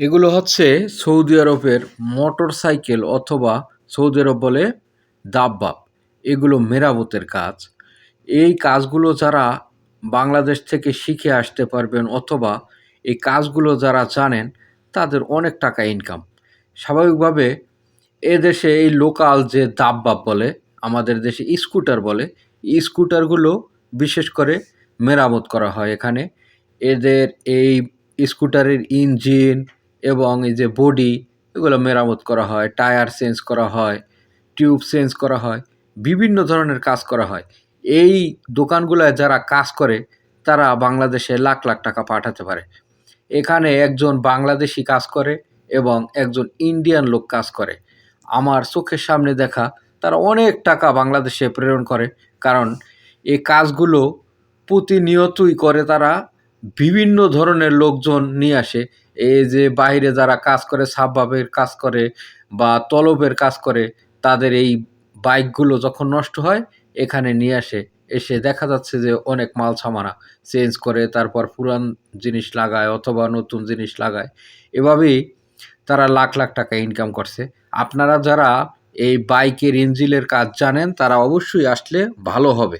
এগুলো হচ্ছে সৌদি আরবের মোটর সাইকেল অথবা সৌদি আরব বলে দাব্বাব। এগুলো মেরামতের কাজ। এই কাজগুলো যারা বাংলাদেশ থেকে শিখে আসতে পারবেন অথবা এই কাজগুলো যারা জানেন, তাদের অনেক টাকা ইনকাম স্বাভাবিকভাবে এ দেশে এই লোকাল যে দাব্বাব বলে, আমাদের দেশে স্কুটার বলে স্কুটারগুলো বিশেষ করে মেরামত করা হয় এখানে। এদের এই স্কুটারের ইঞ্জিন এবং এই যে বডি এগুলো মেরামত করা হয় টায়ার চেঞ্জ করা হয় টিউব চেঞ্জ করা হয়, বিভিন্ন ধরনের কাজ করা হয়। এই দোকানগুলোয় যারা কাজ করে, তারা বাংলাদেশে লাখ লাখ টাকা পাঠাতে পারে। এখানে একজন বাংলাদেশি কাজ করে এবং একজন ইন্ডিয়ান লোক কাজ করে। আমার চোখের সামনে দেখা, তারা অনেক টাকা বাংলাদেশে প্রেরণ করে, কারণ এই কাজগুলো প্রতিনিয়তই করে তারা বিভিন্ন ধরনের লোকজন নিয়ে আসে এই যে বাইরে যারা কাজ করে সাববাবের কাজ করে বা তলবের কাজ করে, তাদের এই বাইকগুলো যখন নষ্ট হয়, এখানে নিয়ে আসে। এসে দেখা যাচ্ছে যে অনেক মাল সামানা চেঞ্জ করে, তারপর পুরান জিনিস লাগায় অথবা নতুন জিনিস লাগায়। এভাবেই তারা লাখ লাখ টাকা ইনকাম করছে। আপনারা যারা এই বাইকের ইঞ্জিনের কাজ জানেন, তারা অবশ্যই আসলে ভালো হবে।